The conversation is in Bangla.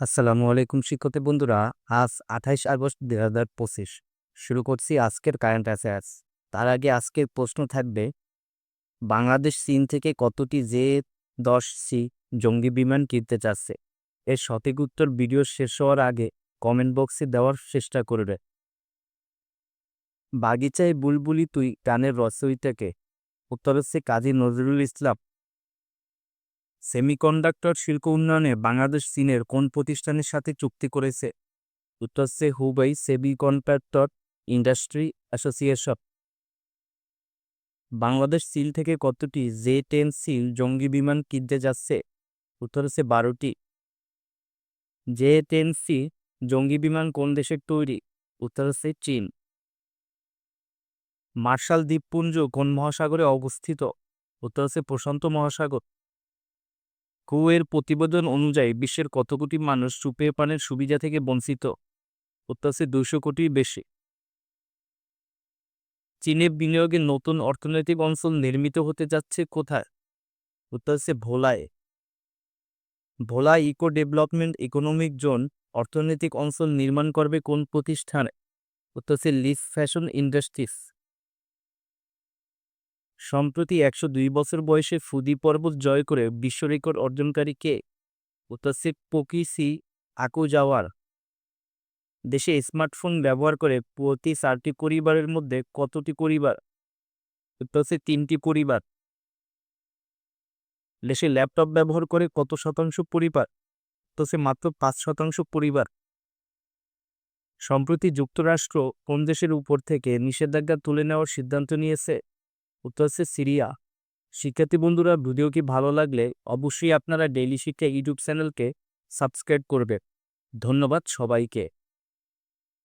আসসালামু আলাইকুম শিক্ষার্থী বন্ধুরা, আজ আঠাইশ আগস্ট দুই হাজার পঁচিশ। শুরু করছি আজকের কারেন্ট অ্যাফেয়ার্স তার আগে আজকের প্রশ্ন থাকবে, বাংলাদেশ, চীন থেকে কতটি জে দশ সি জঙ্গি বিমান কিনতে চাচ্ছে? এর সঠিক উত্তর ভিডিও শেষ হওয়ার আগে কমেন্ট বক্সে দেওয়ার চেষ্টা করবে। বাগিচায় বুলবুলি তুই গানের রচয়িতাকে উত্তর হচ্ছে কাজী নজরুল ইসলাম। সেমিকন্ডাক্টর শিল্প উন্নয়নে বাংলাদেশ চীনের কোন প্রতিষ্ঠানের সাথে চুক্তি করেছে? উত্তর হচ্ছে Hubei semiconductor industry association. Bangladesh seal থেকে কতটি জে টেন সিল জঙ্গি বিমান কিনতে যাচ্ছে? উত্তর হচ্ছে বারোটি। জে টেন সি জঙ্গি বিমান কোন দেশের তৈরি? উত্তর হচ্ছে চীন। মার্শাল দ্বীপপুঞ্জ কোন মহাসাগরে অবস্থিত? উত্তর হচ্ছে প্রশান্ত মহাসাগর। কুয়ের প্রতিবেদন অনুযায়ী বিশ্বের কত কোটি মানুষ সুপেয় পানের সুবিধা থেকে বঞ্চিত? হচ্ছে দুশো কোটি বেশি। চীনে বিনিয়োগে নতুন অর্থনৈতিক অঞ্চল নির্মিত হতে যাচ্ছে কোথায়? হচ্ছে ভোলায়। Bhola eco development economic zone অর্থনৈতিক অঞ্চল নির্মাণ করবে কোন প্রতিষ্ঠানে? হচ্ছে লিফ ফ্যাশন ইন্ডাস্ট্রিজ। সম্প্রতি একশো দুই বছর বয়সে ফুদি পর্বত জয় করে বিশ্ব রেকর্ড অর্জনকারী কে? হচ্ছে পোকিসি আকুজাওয়ার দেশে স্মার্টফোন ব্যবহার করে প্রতি চারটি পরিবারের মধ্যে কতটি পরিবার? হচ্ছে তিনটি পরিবার। দেশে ল্যাপটপ ব্যবহার করে কত শতাংশ পরিবার? তো মাত্র পাঁচ শতাংশ পরিবার। সম্প্রতি যুক্তরাষ্ট্র কোন দেশের উপর থেকে নিষেধাজ্ঞা তুলে নেওয়ার সিদ্ধান্ত নিয়েছে? উত্তর হচ্ছে সিরিয়া। শিক্ষার্থী বন্ধুরা ভিডিওটি ভালো লাগলে অবশ্যই আপনারা ডেইলি শিক্ষা ইউটিউব চ্যানেলকে সাবস্ক্রাইব করবে ধন্যবাদ সবাইকে।